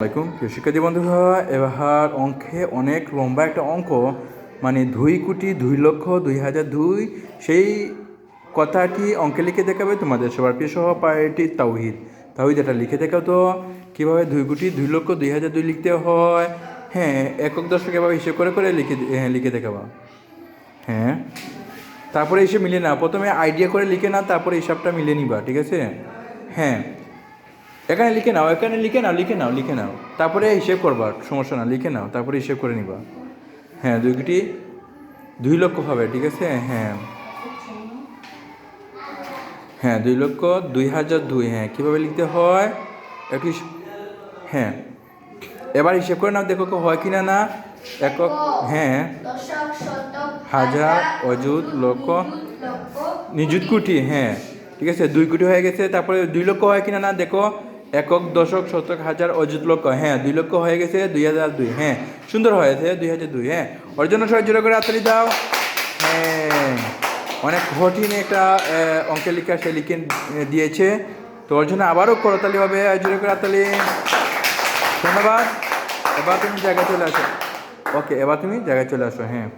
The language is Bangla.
আসসালামাইকুম প্রিয় শিক্ষার্থী বন্ধুরা এবার অঙ্কে অনেক লম্বা একটা অঙ্ক মানে দুই কোটি দুই লক্ষ দুই হাজার দুই। সেই কথাটি অঙ্কে লিখে দেখাবে? তোমাদের সবার প্রিয় সহপাঠী তাওহিদ। তাওহিদ এটা লিখে দেখাও তো, কীভাবে দুই কোটি দুই লক্ষ দুই হাজার দুই লিখতে হয়? হ্যাঁ একক দশক এভাবে হিসেব করে করে লিখে হ্যাঁ লিখে দেখাবা। হ্যাঁ তারপরে এসে মিলে না, প্রথমে আইডিয়া করে লিখে না, তারপরে হিসাবটা মিলে নিবা, ঠিক আছে? হ্যাঁ এখানে লিখে নাও এখানে লিখে নাও লিখে নাও লিখে নাও। তারপরে হিসেব করবা সমস্যা না লিখে নাও তারপরে হিসেব করে নিবা। হ্যাঁ দুই কোটি দুই লক্ষ হবে ঠিক আছে? হ্যাঁ। হ্যাঁ দুই লক্ষ দুই হাজার দুই হ্যাঁ কীভাবে লিখতে হয়? একটু হ্যাঁ। এবার হিসেব করে নাও দেখো হয় কি না না। একক হ্যাঁ। হাজার, অযুত, লক্ষ, নিযুত কোটি হ্যাঁ। ঠিক আছে দুই কোটি হয়ে গেছে তারপরে দুই লক্ষ হয় কিনা না দেখো। একক দশক শতক হাজার অযুত লক্ষ। হ্যাঁ দুই লক্ষ হয়ে গেছে দুই হাজার দুই। হ্যাঁ সুন্দর হয়েছে দুই হাজার দুই। হ্যাঁ ওর জন্য সবাই করে হাততালি দাও। হ্যাঁ অনেক কঠিন একটা অঙ্কে লিখা সে লিখে দিয়েছে। তো ওর জন্য আবারও করতালি হবে জোরে করে হাততালি। ধন্যবাদ। এবার তুমি জায়গায় চলে আসো। ওকে, এবার তুমি জায়গায় চলে আসো হ্যাঁ।